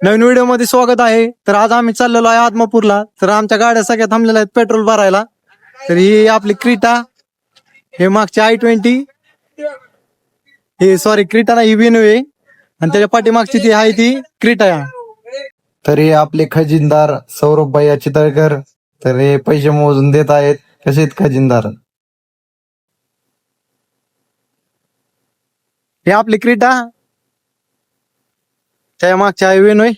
नवीन व्हिडिओमध्ये स्वागत आहे. तर आज आम्ही चाललेलो आहे आदमापूरला. तर आमच्या गाड्या सगळ्या थांबलेल्या आहेत पेट्रोल भरायला. तर ही आपली क्रीटा. हे मागची आय ट्वेंटी. हे सॉरी क्रीटा नाही ही वेनू आहे. आणि त्याच्या पाठीमागची ती आहे ती क्रीटा तर हे आपले खजिनदार सौरभ भैया चितळकर. तर हे पैसे मोजून देत आहेत. कसे खजिनदार? हे आपली क्रीटा. त्याच्या मागच्या आहे वेनोय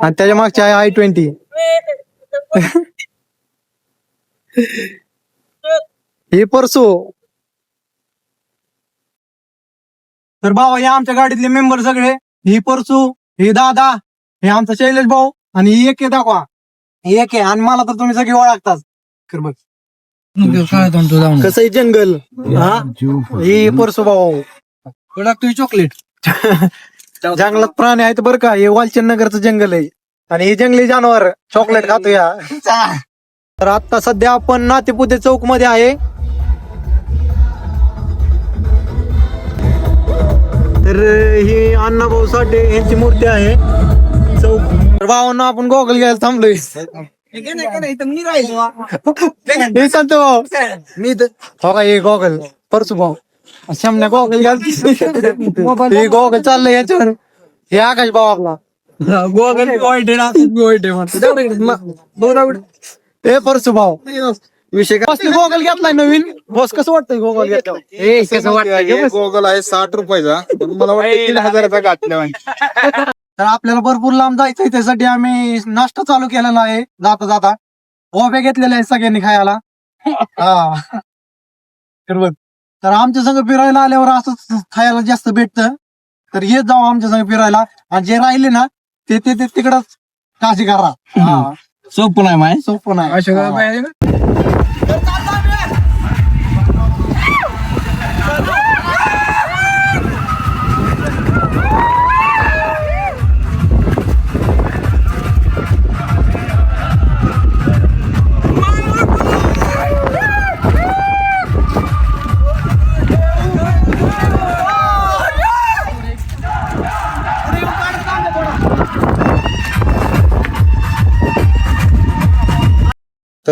आणि त्याच्या मागच्या आहे आय ट्वेंटी हे परसो. तर भाऊ हे आमच्या गाडीतले मेंबर सगळे ही परसू ही दादा हे आमचा शैलेश भाऊ आणि ही एक आहे दाखवा. ही एक आहे आणि मला तर तुम्ही सगळे ओळखताच. कर बघ. कसं आहे जंगल? हा? ही परसू भाऊ. लागतोय चॉकलेट जंगलात प्राणी आहेत बरं का. हे वालचंद नगरचं जंगल आहे. आणि हे जंगली जानवर चॉकलेट खातो या. तर आता सध्या आपण नातेपुते चौकमध्ये आहे. तर ही अण्णाभाऊ साठे यांची मूर्ती आहे. चौक. तर भावांना आपण गोगल घ्यायला थांबलोय. मी राहिलो. हे सांगतो भाऊ. मी तर हो का हे गॉगल परसू भाऊ. शमण्या गॉगल घाल. हे गॉगल चाललंय याच्यावर. हे आकाश भाऊ आपला गोगल वाईट आहे वाईट ए परसू भाऊ. विषय काय? गोगल घेतलाय नवीन. बस कसं वाटतंय गोगल घेतलं ए कसं वाटतंय गोगल आहे साठ रुपयाचा. पण मला वाटतं तीन हजाराचा घातल्या तर आपल्याला भरपूर लांब जायचंय त्यासाठी आम्ही नाश्ता चालू केलेला आहे. जाता जाता. ओब्या घेतलेल्या आहेत सगळ्यांनी खायला. हा. तर बघ तर आमच्या संग फिरायला आल्यावर असंच खायला जास्त भेटतं. तर येत जाऊ आमच्या संग फिरायला. आणि जे राहिले ना ते ते ते तिकडच काळजी करा. हा. सोप नाही माय. सोपं नाही. हा. तर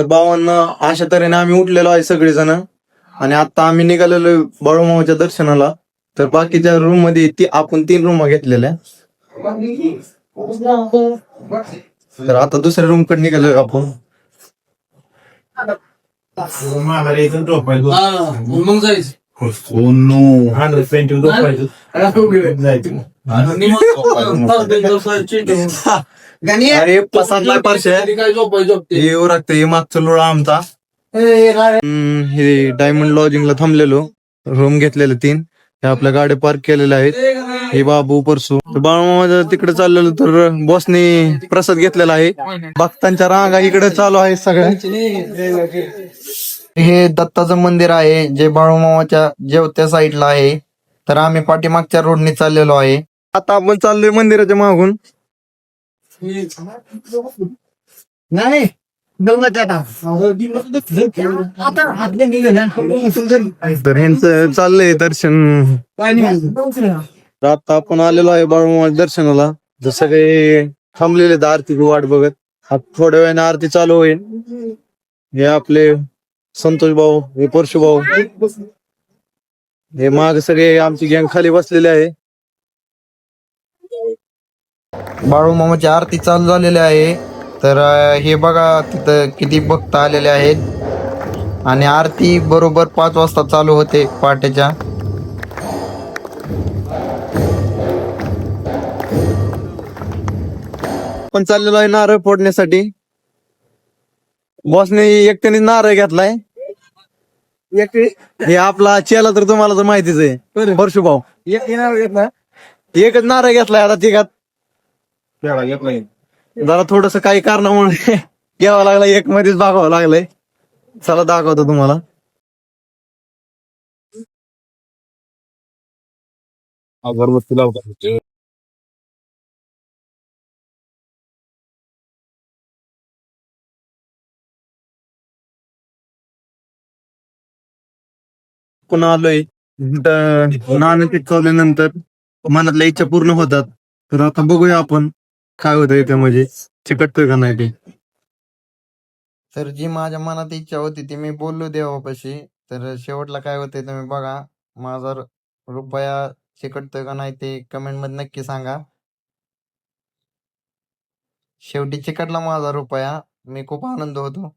भावांना अशा तऱ्हेने आम्ही उठलेलो आहे सगळेजण. आणि आता आम्ही निघालेलो बाळूमामाच्या दर्शनाला. तर बाकीच्या रूममध्ये ती आपण तीन रूम घेतलेल्या तर आता दुसऱ्या रूमकडे निघालो आपण. मग जायचं. पारशे काय झोपाय झोपते हे लागतं हे मागचं लोळा आमचा हम्म, हे डायमंड लॉजिंगला थांबलेलो रूम घेतलेले तीन हे आपल्या गाड्या पार्क केलेल्या आहेत हे बाबू परसू बाळमामा तिकडे चाललेलो तर बॉसने प्रसाद घेतलेला आहे भक्तांच्या रांगा इकडे चालू आहे सगळ्या हे दत्ताचं मंदिर आहे जे बाळूमामाच्या जेवत्या साईडला आहे. तर आम्ही पाठीमागच्या रोडने चाललेलो आहे. आता आपण चाललोय मंदिराच्या मागून. नाही तर ह्यांचं चाललंय दर्शन. तर आता आपण आलेलो आहे बाळूमामा दर्शनाला. तर सगळे थांबलेले आरतीची वाट बघत. आता थोड्या वेळाने आरती चालू होईल. हे आपले संतोष भाऊ हे परशु भाऊ. हे माग सगळे आमची गँग खाली बसलेले आहे. बाळूमामाची आरती चालू झालेली आहे. तर हे बघा तिथं किती भक्त आलेले आहेत. आणि आरती बरोबर पाच वाजता चालू होते पहाटेच्या. पण चाललेलो आहे नारळ फोडण्यासाठी. बॉसने एकट्याने नारळ घेतलाय. हे आपला चेला तर तुम्हाला तर माहितीच आहे. परशु भाऊ एक येणार येत ना एकच नारळ घेतलाय आता तिघात. जरा थोडस काही कारणामुळे घ्यावं लागलं एक मध्येच भागावं लागलंय. चला दाखवतो तुम्हाला. अगरबत्ती लावतात पुन्हा आलोय नाणं टिकवल्यानंतर मनातल्या इच्छा पूर्ण होतात. तर आता बघूया आपण काय होतंय त्यामध्ये चिकटतोय का नाही ते. तर जी माझ्या मनात इच्छा होती ती मी बोललो देवापाशी. तर शेवटला काय होतंय तुम्ही बघा. माझा रु- रुपया चिकटतोय का नाही ते कमेंटमध्ये नक्की सांगा. शेवटी चिकटला माझा रुपया. मी खूप आनंद होतो.